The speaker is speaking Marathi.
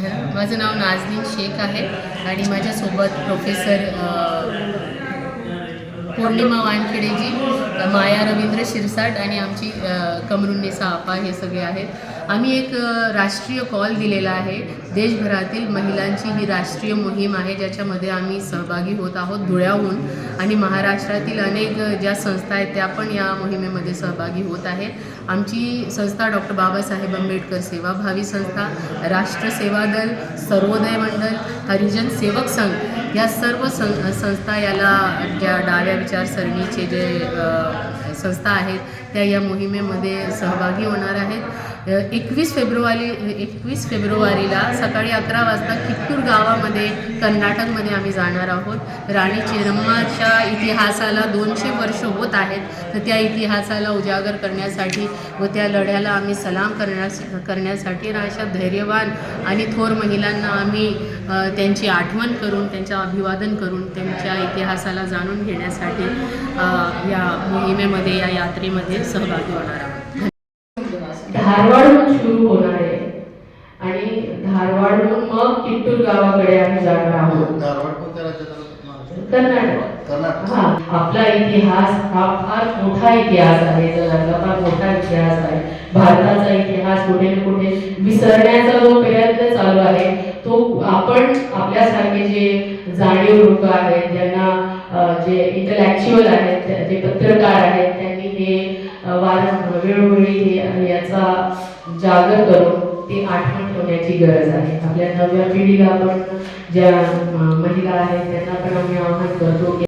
माझं नाव नाजनीन शेख आहे आणि माझ्यासोबत प्रोफेसर पौर्णिमा वानखेडेजी माया रवींद्र शिरसाट आणि आमची कमरुन्नेसा आपा हे सगळे आहेत. आम्ही एक राष्ट्रीय कॉल दिलेला आहे. देशभरातील महिलांची ही राष्ट्रीय मोहीम आहे ज्याच्यामध्ये आम्ही सहभागी होत आहोत धुळ्याहून. आणि महाराष्ट्रातील अनेक ज्या संस्था आहेत त्या पण या मोहिमेमध्ये सहभागी होत आहेत. आमची संस्था डॉक्टर बाबासाहेब आंबेडकर सेवाभावी संस्था राष्ट्र सेवा दल सर्वोदय मंडल हरिजन सेवक संघ या सर्व सं संस्था याला ज्या डाव्या विचारसरणीचे जे संस्था आहेत त्या या मोहिमेमध्ये सहभागी होणार आहेत. एकवीस फेब्रुवारी एकवीस फेब्रुवारीला सकाळी अकरा वाजता कित्तूर गावामध्ये कर्नाटकमध्ये आम्ही जाणार आहोत. राणी चिरम्माच्या इतिहासाला दोनशे वर्ष होत आहेत. तर त्या इतिहासाला उजागर करण्यासाठी व त्या लढ्याला आम्ही सलाम करण्यास करण्यासाठी अशा धैर्यवान आणि थोर महिलांना आम्ही त्यांची आठवण करून त्यांच्या अभिवादन करून त्यांच्या इतिहासाला जाणून घेण्यासाठी या मोहिमेमध्ये या यात्रेमध्ये सहभागी होणार आहोत. धारवाडहून सुरू होणार आहे. आणि धारवाडहून मग किट्टूर गावाकडे आम्ही जाणार आहोत? कर्नाटक. हा आपला इतिहास हा फार मोठा इतिहास आहे. जगातला फार मोठा इतिहास आहे. भारताचा इतिहास कुठे ना कुठे विसरण्याचा जो प्रयत्न चालू आहे तो आपण आपल्यासारखे जे जाणीव लोक आहेत ज्यांना जे इंटलॅक्च्युअल आहेत जे पत्रकार आहेत त्यांनी हे वारं वेळोवेळी हे याचा जागर करून ती आठवण ठेवण्याची गरज आहे. आपल्या नव्या पिढीला आपण ज्या महिला आहेत त्यांना पण आम्ही आव्हान करतो की